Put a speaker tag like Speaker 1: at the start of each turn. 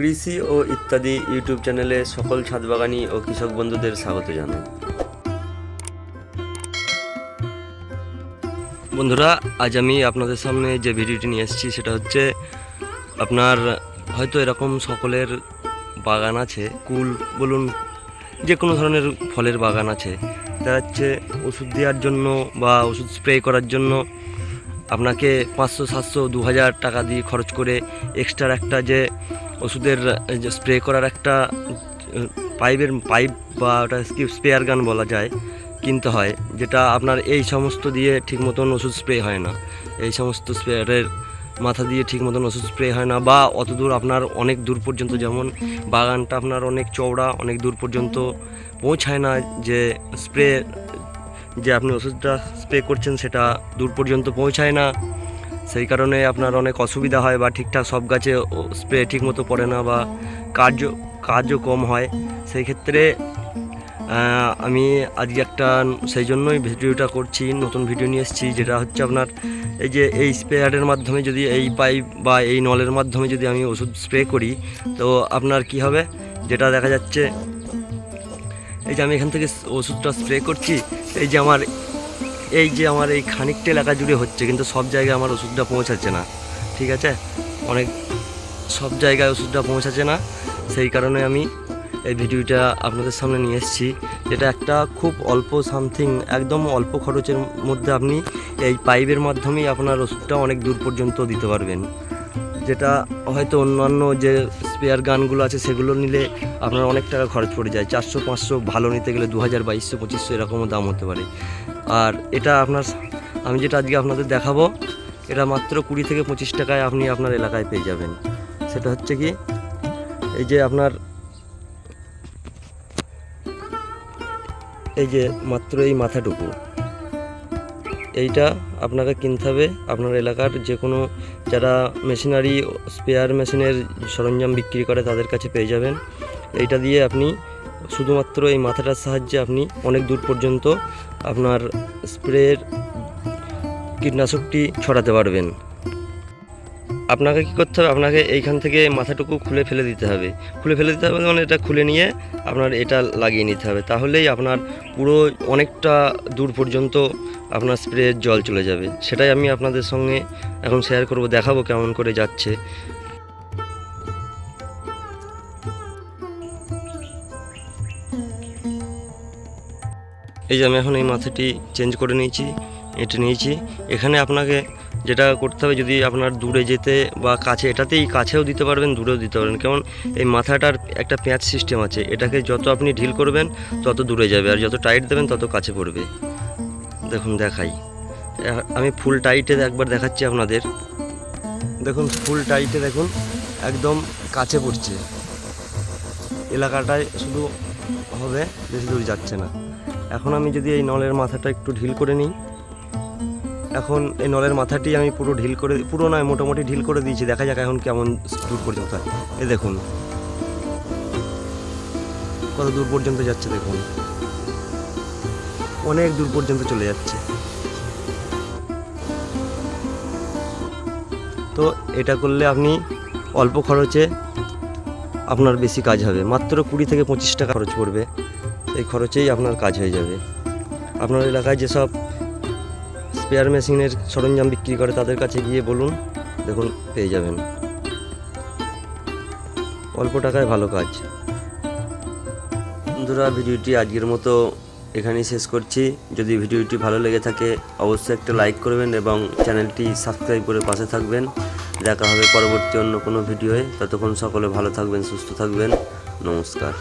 Speaker 1: কৃষি ও ইত্যাদি ইউটিউব চ্যানেলে সকল ছাদবাগানি ও কৃষক বন্ধুদের স্বাগত জানাই। বন্ধুরা, আজ আমি আপনাদের সামনে যে ভিডিওটি নিয়ে এসেছি সেটা হচ্ছে আপনার হয়তো এরকম সকলের বাগান আছে, কুল বলুন, যে কোনো ধরনের ফলের বাগান আছে। তা হচ্ছে ওষুধ দেওয়ার জন্য বা ওষুধ স্প্রে করার জন্য আপনাকে পাঁচশো, সাতশো দু হাজার টাকা দিয়ে খরচ করে এক্সট্রা একটা যে ওষুধের স্প্রে করার একটা পাইপের, পাইপ বা ওটা কি স্প্রেয়ার গান বলা যায়, কিনতে হয়, যেটা আপনার এই সমস্ত দিয়ে ঠিক মতন ওষুধ স্প্রে হয় না। এই সমস্ত স্প্রেয়ারের মাথা দিয়ে ঠিক মতন ওষুধ স্প্রে হয় না, বা অত দূর আপনার অনেক দূর পর্যন্ত, যেমন বাগানটা আপনার অনেক চওড়া, অনেক দূর পর্যন্ত পৌঁছায় না যে স্প্রে যে আপনি ওষুধটা স্প্রে করছেন সেটা দূর পর্যন্ত পৌঁছায় না। সেই কারণে আপনার অনেক অসুবিধা হয় বা ঠিকঠাক সব গাছে স্প্রে ঠিক মতো পড়ে না বা কাজও কাজও কম হয়। সেই ক্ষেত্রে আমি আজকে একটা সেই জন্যই ভিডিওটা করছি, নতুন ভিডিও নিয়ে এসেছি, যেটা হচ্ছে আপনার এই যে এই স্প্রেয়ারের মাধ্যমে যদি এই পাইপ বা এই নলের মাধ্যমে যদি আমি ওষুধ স্প্রে করি, তো আপনার কি হবে? যেটা দেখা যাচ্ছে, এই যে আমি এখান থেকে ওষুধটা স্প্রে করছি এই যে আমার, এই যে আমার এই খানিকটা এলাকা জুড়ে হচ্ছে, কিন্তু সব জায়গায় আমার ওষুধটা পৌঁছাচ্ছে না, ঠিক আছে? অনেক, সব জায়গায় ওষুধটা পৌঁছাচ্ছে না, সেই কারণে আমি এই ভিডিওটা আপনাদের সামনে নিয়ে এসেছি, যেটা একটা খুব অল্প সামথিং, একদম অল্প খরচের মধ্যে আপনি এই পাইপের মাধ্যমেই আপনার ওষুধটা অনেক দূর পর্যন্ত দিতে পারবেন। যেটা হয়তো অন্যান্য যে স্পেয়ার গানগুলো আছে সেগুলো নিলে আপনার অনেক টাকা খরচ পড়ে যায়। চারশো, পাঁচশো ভালো নিতে গেলে দু হাজার বাইশশো, পঁচিশশো এরকমও দাম হতে পারে। আর এটা আপনার, আমি যেটা আজকে আপনাদের দেখাবো, এটা মাত্র কুড়ি থেকে পঁচিশ টাকায় আপনি আপনার এলাকায় পেয়ে যাবেন। সেটা হচ্ছে কি, এই যে আপনার, এই যে মাত্র এই মাথাটুকু। এইটা আপনাকে কিনতে হবে। আপনার এলাকার যে কোনো যারা মেশিনারি স্পেয়ার মেশিনের সরঞ্জাম বিক্রি করে তাদের কাছে পেয়ে যাবেন। এইটা দিয়ে আপনি শুধুমাত্র এই মাথাটার সাহায্যে আপনি অনেক দূর পর্যন্ত আপনার স্প্রের কীটনাশকটি ছড়াতে পারবেন। আপনাকে কি করতে হবে? আপনাকে এইখান থেকে মাথাটুকু খুলে ফেলে দিতে হবে। খুলে ফেলে দিতে হবে মানে এটা খুলে নিয়ে আপনার এটা লাগিয়ে নিতে হবে। তাহলেই আপনার পুরো অনেকটা দূর পর্যন্ত আপনার স্প্রের জল চলে যাবে। সেটাই আমি আপনাদের সঙ্গে এখন শেয়ার করব, দেখাবো কেমন করে যাচ্ছে। এই যে আমি এখন এই মাথাটি চেঞ্জ করে নিয়েছি, এটা নিয়েছি। এখানে আপনাকে যেটা করতে হবে যদি আপনার দূরে যেতে বা কাছে, এটাতেই কাছেও দিতে পারবেন, দূরেও দিতে পারবেন। কেমন? এই মাথাটার একটা প্যাঁচ সিস্টেম আছে, এটাকে যত আপনি ঢিল করবেন, তত দূরে যাবে, আর যত টাইট দেবেন, তত কাছে পড়বে। দেখুন, দেখাই। আমি ফুল টাইটে একবার দেখাচ্ছি আপনাদের। দেখুন ফুল টাইটে দেখুন, একদম কাছে পড়ছে। এলাকাটায় শুধু হবে, বেশি দূর যাচ্ছে না। এখন আমি যদি এই নলের মাথাটা একটু ঢিল করে নিই। এখন এই নলের মাথাটি আমি পুরো ঢিল করে, পুরো নয়, মোটামুটি ঢিল করে দিয়েছি। দেখা যাক এখন কেমন দূর পর্যন্ত হয়। এ দেখুন। কত দূর পর্যন্ত যাচ্ছে দেখুন। অনেক দূর পর্যন্ত চলে যাচ্ছে। তো এটা করলে আপনি অল্প খরচে আপনার বেশি কাজ হবে। মাত্র কুড়ি থেকে পঁচিশ টাকা খরচ পড়বে। এই খরচেই আপনার কাজ হয়ে যাবে। আপনার এলাকায় যেসব স্পেয়ার মেশিনের সরঞ্জাম বিক্রি করে তাদের কাছে গিয়ে বলুন, দেখুন, পেয়ে যাবেন। অল্প টাকায় ভালো কাজ। বন্ধুরা, ভিডিওটি আজকের মতো এখানেই শেষ করছি। যদি ভিডিওটি ভালো লেগে থাকে, অবশ্যই একটা লাইক করবেন এবং চ্যানেলটি সাবস্ক্রাইব করে পাশে থাকবেন। দেখা হবে পরবর্তী অন্য কোনো ভিডিওয়ে। ততক্ষণ সকলে ভালো থাকবেন, সুস্থ থাকবেন। নমস্কার।